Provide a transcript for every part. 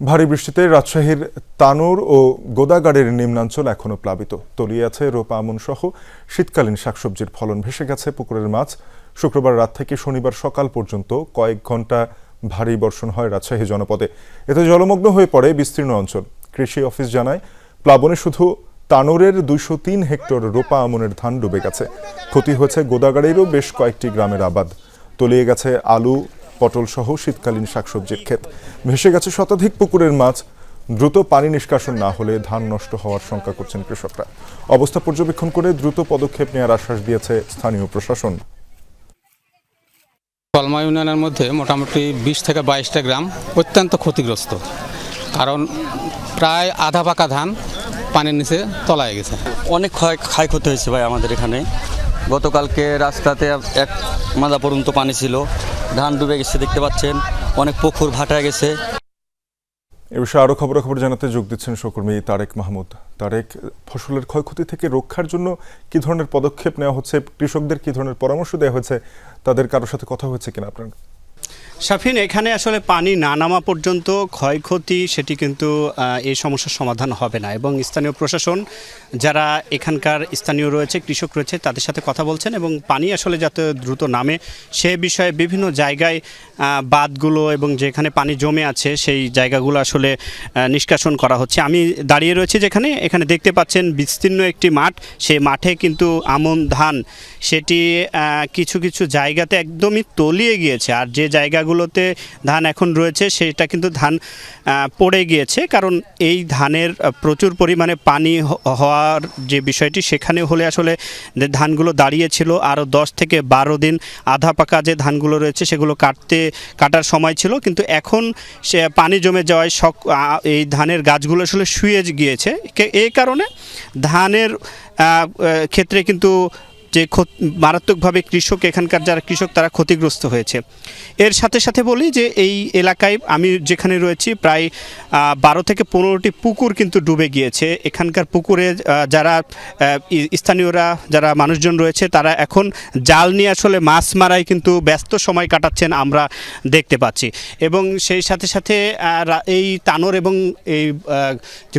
ভারী বৃষ্টিতে রাজশাহীর তানুর ও গোদাগাড়ের নিম্নাঞ্চল এখনও প্লাবিত। তলিয়ে আছে রোপা আমন সহ শীতকালীন শাকসবজির ফলন ভেসে গেছে পুকুরের মাছ। শুক্রবার রাত থেকে শনিবার সকাল পর্যন্ত কয়েক ঘণ্টা ভারী বর্ষণ হয় রাজশাহী জনপদে। এতে জলমগ্ন হয়ে পড়ে বিস্তীর্ণ অঞ্চল। কৃষি অফিস জানায়, প্লাবনে শুধু তানোরের দুইশো তিন হেক্টর রোপা আমনের ধান ডুবে গেছে। ক্ষতি হয়েছে গোদাগাড়িরও বেশ কয়েকটি গ্রামের আবাদ। তলিয়ে গেছে আলু পটল সহ শীতকালীন শাকসবজির ক্ষেত। ভেসে গেছে শতাধিক পুকুরের মাছ। দ্রুত পানি নিষ্কাশন না হলে ধান নষ্ট হওয়ার শঙ্কা করছেন কৃষকরা। অবস্থা পর্যবেক্ষণ করে দ্রুত পদক্ষেপ নেওয়ার আশ্বাস দিয়েছে স্থানীয় প্রশাসন। কলমা ইউনিয়নের মধ্যে মোটামুটি বিশ থেকে বাইশটা গ্রাম অত্যন্ত ক্ষতিগ্রস্ত। কারণ প্রায় আধা পাকা ধান পানির নিচে তলায় গেছে। অনেক ক্ষয় ক্ষয়ক্ষতি হয়েছে ভাই আমাদের এখানে। গতকালকে রাস্তাতে এক মাদা পর্যন্ত পানি ছিল। ধান ডুবে গেছে, দেখতে পাচ্ছেন। অনেক পুকুর ভাটা গেছে। এ বিষয়ে আরও খবরাখবর জানাতে যোগ দিচ্ছেন সহকর্মী তারেক মাহমুদ। তারেক, ফসলের ক্ষয়ক্ষতি থেকে রক্ষার জন্য কি ধরনের পদক্ষেপ নেওয়া হচ্ছে? কৃষকদের কি ধরনের পরামর্শ দেওয়া হয়েছে? তাদের কারোর সাথে কথা হয়েছে কিনা আপনার? শাফিন এখানে আসলে পানি না নামা পর্যন্ত ক্ষয়ক্ষতি, সেটি কিন্তু এই সমস্যার সমাধান হবে না। এবং স্থানীয় প্রশাসন, যারা এখানকার স্থানীয় রয়েছে, কৃষক রয়েছে, তাদের সাথে কথা বলছেন এবং পানি আসলে যাতে দ্রুত নামে, সে বিষয়ে বিভিন্ন জায়গায় বাঁধগুলো এবং যেখানে পানি জমে আছে, সেই জায়গাগুলো আসলে নিষ্কাশন করা হচ্ছে। আমি দাঁড়িয়ে রয়েছি যেখানে, এখানে দেখতে পাচ্ছেন বিস্তীর্ণ একটি মাঠ। সেই মাঠে কিন্তু আমন ধান, সেটি কিছু কিছু জায়গাতে একদমই তলিয়ে গিয়েছে। আর যে জায়গাগুলোতে ধান এখন রয়েছে, সেটা কিন্তু ধান পড়ে গিয়েছে। কারণ এই ধানের প্রচুর পরিমাণে পানি হওয়ার যে বিষয়টি, সেখানে হলে আসলে ধানগুলো দাঁড়িয়েছিল আরও দশ থেকে বারো দিন আধা পাকা যে ধানগুলো রয়েছে, সেগুলো কাটতে, কাটার সময় ছিল। কিন্তু এখন সে পানি জমে যাওয়ায় আ- এই ধানের গাছগুলো আসলে শুয়ে গিয়েছে। এই কারণে ধানের ক্ষেত্রে কিন্তু যে মারাত্মকভাবে কৃষক, এখানকার যারা কৃষক, তারা ক্ষতিগ্রস্ত হয়েছে। এর সাথে সাথে বলি যে এই এলাকায় আমি যেখানে রয়েছি, প্রায় বারো থেকে পনেরোটি পুকুর কিন্তু ডুবে গিয়েছে। এখানকার পুকুরে যারা স্থানীয়রা, যারা মানুষজন রয়েছে, তারা এখন জাল নিয়ে আসলে মাছ মারাই কিন্তু ব্যস্ত সময় কাটাচ্ছেন আমরা দেখতে পাচ্ছি। এবং সেই সাথে সাথে এই তানোর এবং এই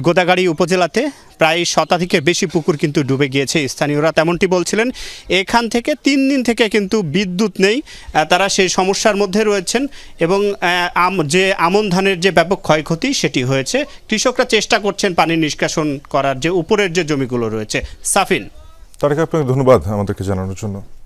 গোদাগাড়ি উপজেলাতে প্রায় শতাধিকের বেশি পুকুর কিন্তু ডুবে গিয়েছে, স্থানীয়রা তেমনটি বলছিলেন। এখান থেকে তিন দিন থেকে কিন্তু বিদ্যুৎ নেই তারা সেই সমস্যার মধ্যে রয়েছেন এবং যে আমন ধানের যে ব্যাপক ক্ষয়ক্ষতি সেটি হয়েছে। কৃষকরা চেষ্টা করছেন পানি নিষ্কাশন করার যে উপরের যে জমিগুলো রয়েছে। সাফিন। তারেক, আপনাকে ধন্যবাদ আমাদেরকে জানানোর জন্য।